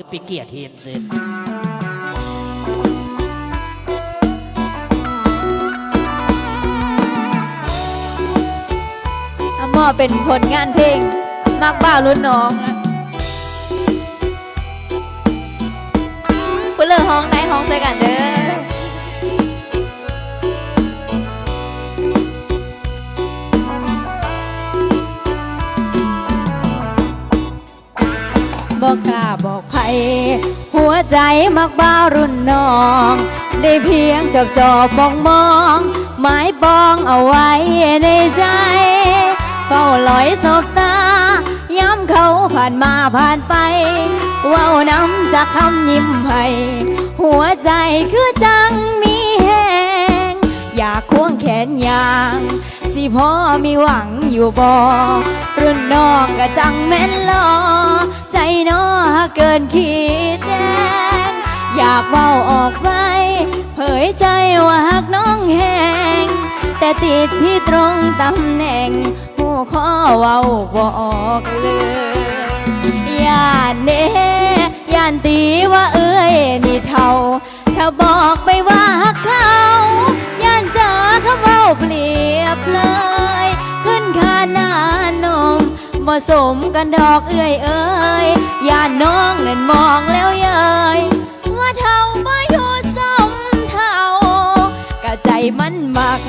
คือปีเกียรติเห็นเลยอมอเป็นผลงานเพลงมากบ้ารุ่นน้องคุณเลิกห้องไหนห้องใส่กันเด้อ บอกกล้าบอกใครหัวใจมักบ้ารุ่นน้อง ได้เพียงจอบจอบมองมอง หมายปองเอาไว้ในใจ เฝ้าลอยสบตา ย้ำเขาผ่านมาผ่านไปเว้าน้ำจากคำยิ้มให้หัวใจคือจังมีแหงอยากควงแขนยาง สิพ่อมีหวังอยู่บ่รุ่นน้องก็จังแม่นลอ ใจน้อเกินคิดแดง อยากเว้าออกไปเผยใจว่าหักน้องแหง แต่ติดที่ตรงตำแหน่งหูข้อเว้าบออกเลยย่านเน่ย่านตีว่าเอ้ยนี่เท่า ถ้าบอกไปว่าหักเขา สมกันดอกเอ้ยเอ้ยย่านน้องนั่นมองแล้วเย้ยว่าเท่าบ่อยู่สมเท่ากะใจมันมัก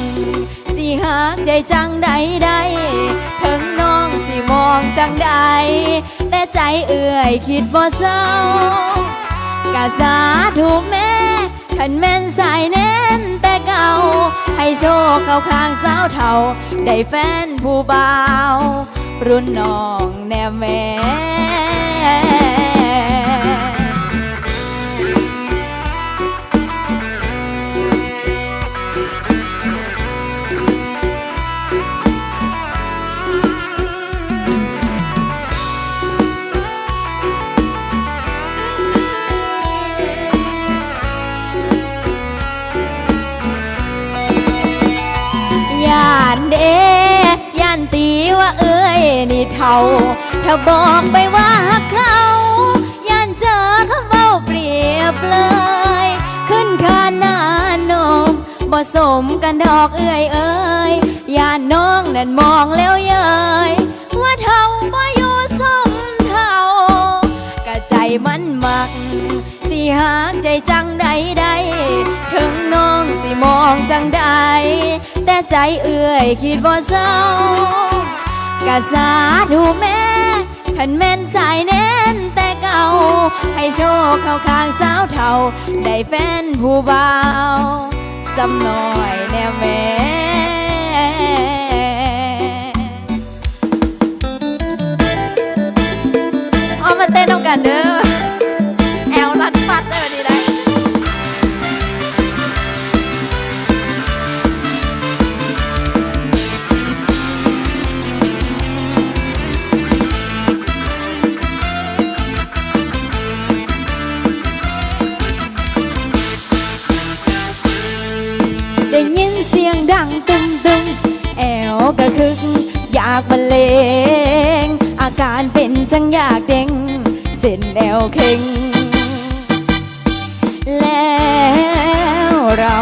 สิหากใจจังใดใดถึงน้องสิมองจังใด แต่ใจเอื่อยคิดบ่เศร้ากะสาถูกแม่ขันแม่นสายแน่นแต่เก่า ให้โชคเข้าข้างสาวเท่า ได้แฟนผู้บ่าว รุ่นน้องแน่แม่ นี่เท่า ถ้าบอกไปว่าเขาย่านเจอคำเว้าเปรียบเลย ขึ้นคานานมบ่สมกันดอกเอ้ยเอ้ยย่านน้องนั่นมองแล้วเย้ยว่าเท่าบ่อยู่สมเท่ากะใจมันมัก สิหากใจจังใดใดถึงน้องสิมองจังใดแต่ใจเอื่อยคิดบ่เศร้า กะสาดูแม่ขันแม่นสายแน่นแต่เก่า ให้โชคเข้าข้างสาวเท่าได้แฟนผู้เบาสำน้อยแน่แม่เอามาเต้นเอากันเด้อแอากบรรเลง อาการเป็นจังอยากเด้ง เส้นแอวเข่ง แล้วเรา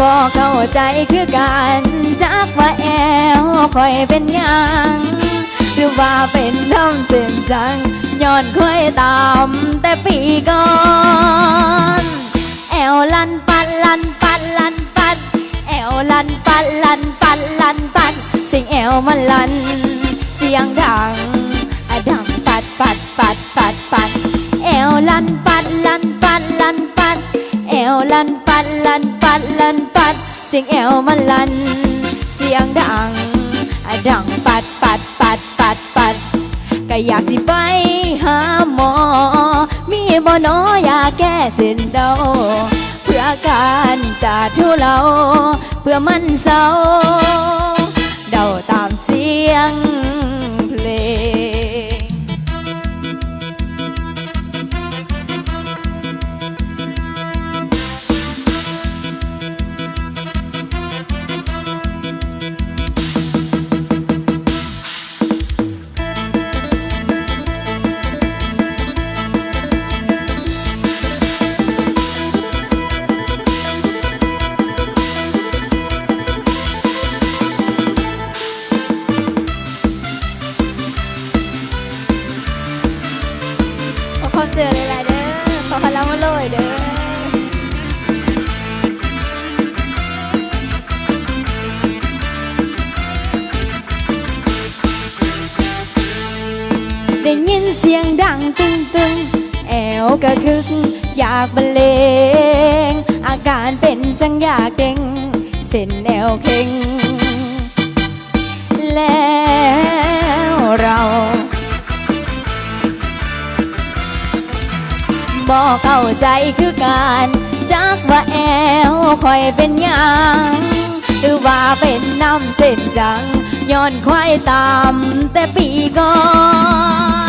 บอกเข้าใจคือการจากว่าแอวคอยเป็นยังหรือว่าเป็นน้ำเส้นจังย้อนเคยตามแต่ปีก่อน แอวลันปัดลัน ลันปัดลันปัดลันปัดเสียงแอวมันลัน เสียงดังอะดังปัดปัดปัดปัดปัดแอวลันปัดลันปัดลันปัดแอวลันปัดลันปัดลันปัดเสียงแอวมันลัน เสียงดังอะดังปัดปัดปัดปัดปัดก็อยากสิไปหาหมอ มีบ่นอยาแก้เส้นเดาเพื่อการจะทุเลา เพื่อมันเศร้าเดาตามเสียง จอหลายๆเด้อขอพลังมาโลยเด้อได้ยินเสียงดังตึงตึงแอวกระคึก อยากบรรเลง อาการเป็นจังอยากเด้งเส้นแนวเข่ง ใจคือการจักว่าแอวคอยเป็นยังหรือว่าเป็นน้ำเส้นจังย้อนควายตามแต่ปีก่อ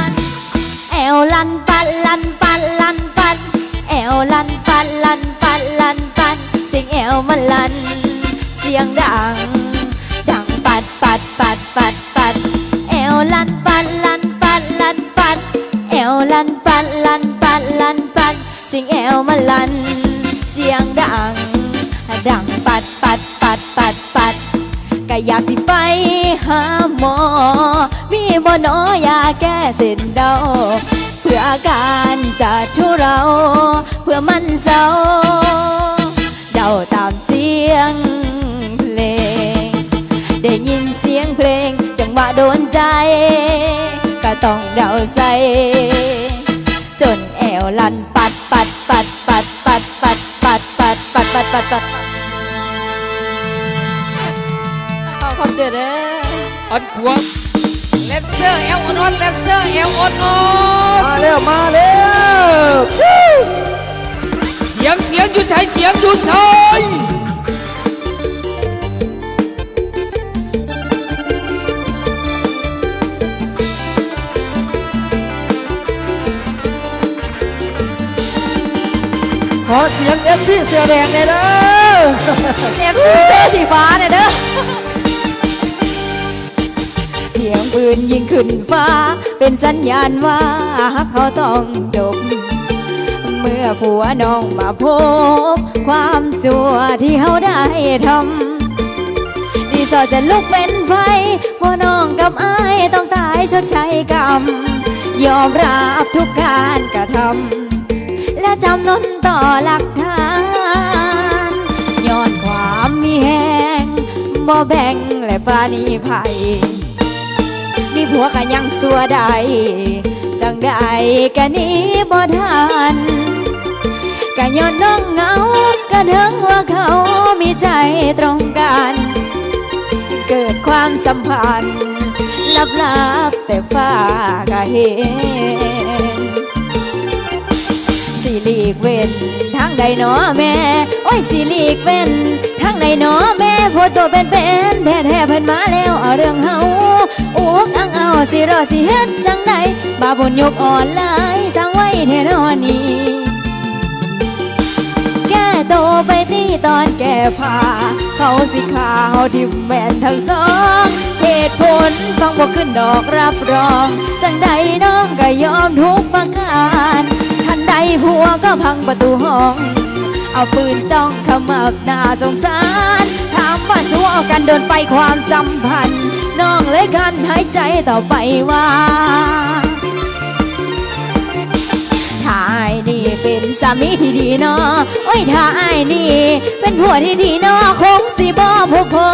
นแอวลันปันลันปันลันปันแอวลันปันลันปันลันปันเสียงแอวมันลันเสียงดัง มอมีบ่นอยาแก้เส้นเดาเพื่ออาการจะทุเรา เพื่อมันเศร้าเดาตามเสียงเพลง ได้ยินเสียงเพลง จังหวะโดนใจ ก็ต้องเดาใส่จนแอวลันปัดปัดปัดปัดปัดปัดปัดปัดปัดปัดปัดปัดขอความเดือดเด้ ออันพวงเลนเซอร์เอลออนเลนเซอร์เอลออนมาแล้วมาแล้วเสียงเสียงหยุดใช้เสียงหยุดใช้ขอเสียงเอฟซีเสือแดงเลยเด้อเอฟซีเสื้อสีฟ้าเนี่ยเด้อ นยิงขึ้นฟ้า เป็นสัญญาณว่าเขาต้องจบ เมื่อผัวน้องมาพบ ความจัวที่เขาได้ทำดีสอจะลุกเป็นไฟพ่อน้องกับอายต้องตายชดใช้กรรม ยอมรับทุกการกระทำและจำนนต่อหลักฐานย้อนความมีแหงบ่แบ่งและปราณีภัย มีผัวกันยังสัวใดจังไดกันนี้บ่ทันกันย้อนน้องเหงากันเถิงว่าเขามีใจตรงกันจึงเกิดความสัมพันธ์ลับๆแต่ฟ้าก็เห็น สิลีกเว้นทางใดหนอแม่ โอ้ยสิลีกเว้นทางใดหนอแม่พอตัวเป็นเป็นแท้แท้เพิ่นมาแล้วเอาเรื่องเฮาอุกอังเอาสิรอสิเฮ็ดจังใดบาบุญยกอ่อนลายสร้างไว้แท้นอนนี้แก้โตไปที่ตอนแก่ผ้าเขาสิขาเขาทิมแม่นทั้งสองเหตุผลฟังบ่ขึ้นดอกรับรอง จังใดน้องก็ยอมทุกประการ ผัวก็พังประตูห้อง เอาปืนจ้องขมับหน้าสงสาร ถามว่าชั่วกันเดินไปความสัมพันธ์ น้องเลยกันหายใจต่อไปว่าถ้าไอ้นี่เป็นสามีที่ดีเนาะโอ้ยถ้าไอ้นี่เป็นผัวที่ดีเนาะคงสิบ่พบพ่อ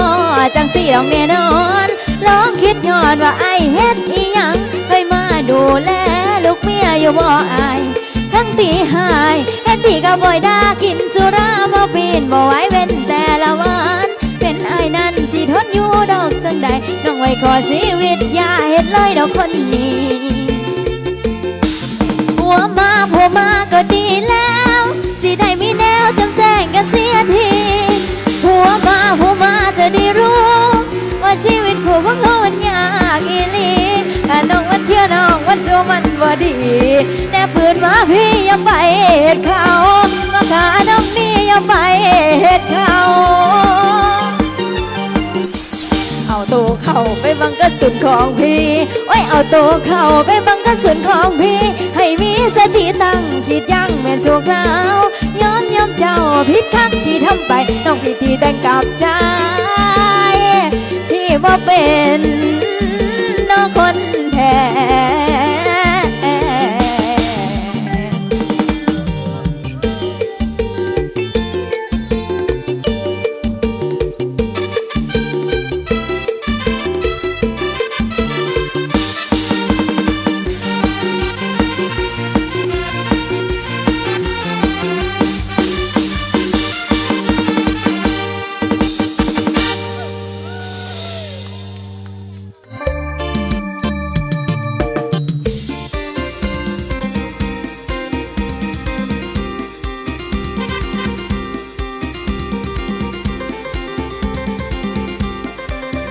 จังสิดอกแน่นอนลองคิดย้อนว่าไอ้เฮ็ดอีหยังเคยมาดูแลลูกเมียอยู่บ่อาย ทั้งตีหายเฮ็ดที่ก็บ่อยดากินสุรามาปีนบ่ไหวเว้นแต่ละวันเป็นไอ้ายนั่นสิทนอยู่ดอกจังใดน้องไว้ขอชีวิตอย่าเฮ็ดเลยดอกคนนี้ผัวมาผัวมาก็ดีแล้ว สิได้มีแนวจำแจ้งกันเสียที แน่ปืนมาพี่อย่าไปเหตุเขามาขาน้องนี่อย่าไปเหตุเขาเอาตัวเข้าไปบังกระสุนของพี่โอ้ยเอาตัวเข้าไปบังกระสุนของพี่ ให้มีสติตั้งคิดยังแม่นชั่วคราวย้อนย้ำเจ้าผิดคักที่ทำไปน้องผิดที่แต่งกับชายที่บ่าเป็น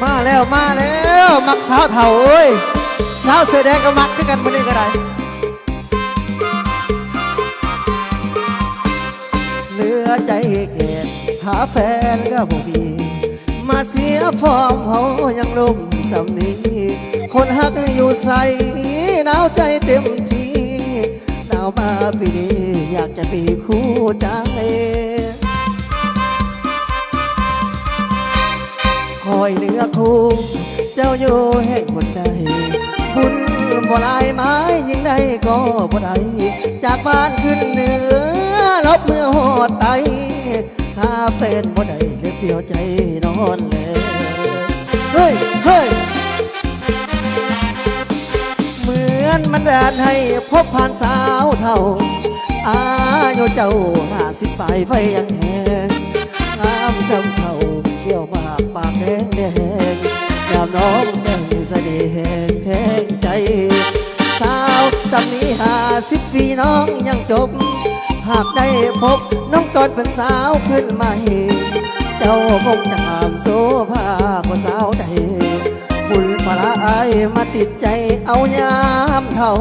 มาแล้วมาแล้วมักสาวเถ่าเอ้ยสาวเสื้อแดงก็มักด้วยกันมานี่ก็ได้เหลือใจเกตหาแฟนก็บ่มีมาเสียฟอร์มเฮายังลุ่มสำนีคนฮักอยู่ใสหนาวใจเต็มทีหนาวมาปีนี้อยากจะมีคู่ใจ อยเหลือคู่เจ้าอยู่แห่งคนใดบุญบ่ลายไม้ยิ่งใดก็บ่ได้จากบ้านขึ้นเหนือลบเมื่อหอดไตถ้าเป็นบ่ได้เลยเปียวใจนอนเลยเฮ้ยเฮ้ยเหมือนมันดานให้พบผ่านสาวเท่าอายุเจ้าห้าสิบปลายไฟยังแหงงามจำเท่า เกี่ยวมากปากแดงแดงยามน้องแดงเสน่ห์แหงแทงใจ สาวสำนีหาสิบปีน้องยังจบ หากได้พบน้องตอนเป็นสาวขึ้นมาเห็นเจ้าคงจะหามโซภากว่าสาวใดบุญพระอายมาติดใจเอายามเท่า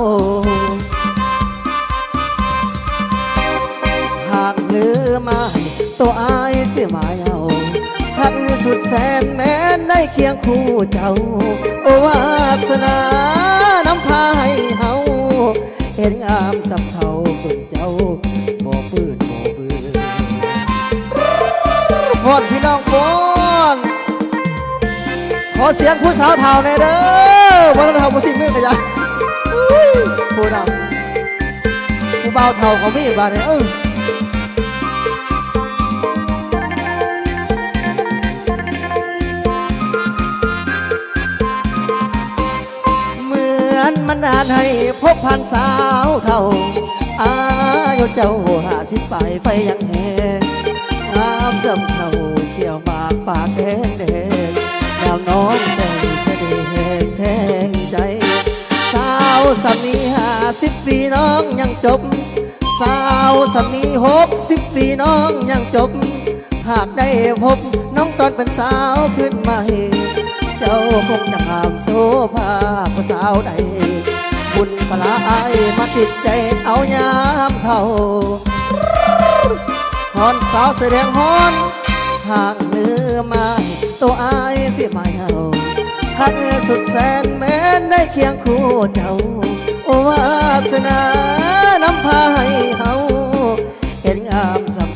หากเหลือม้ตัวอายเสียหมาย คักสุดแสนแม้นได้เคียงคู่เจ้า โอวาสนาน้ำพาให้เฮาเห็นงามสำเทาฝึกเจ้าบ่ปืนบ่ปืนพอนพี่น้องพอนขอเสียงผู้สาวเท่าในเด้อวันละเท่าผู้สิ่งมือขยันอุ้ยผู้นำผู้เบาวเท่าเขามีบ้านเนี่ย นานให้พบผ่านสาวเท่า อายุเจ้าห้าสิบปลายไฟยังแหงงามจำเท่าเขียวมากปากแดงแดงดาวน้องแดงจะได้แหงแทงใจ สาวสามีห้าสิบปีน้องยังจบ สาวสามีหกสิบปีน้องยังจบ หากได้พบน้องตอนเป็นสาวขึ้นมาเห็นเจ้าคงจะงามโซภาภาสาวใด บุญปลาไอมาติดใจเอายามเท่าฮอนสาวแสดงฮอนทางเนื้อมาตัวไอสิไม่เอาทักสุดแสนแม้นได้เคียงคู่เจ้าวาสนาน้ำพาให้เฮาเห็นงามสม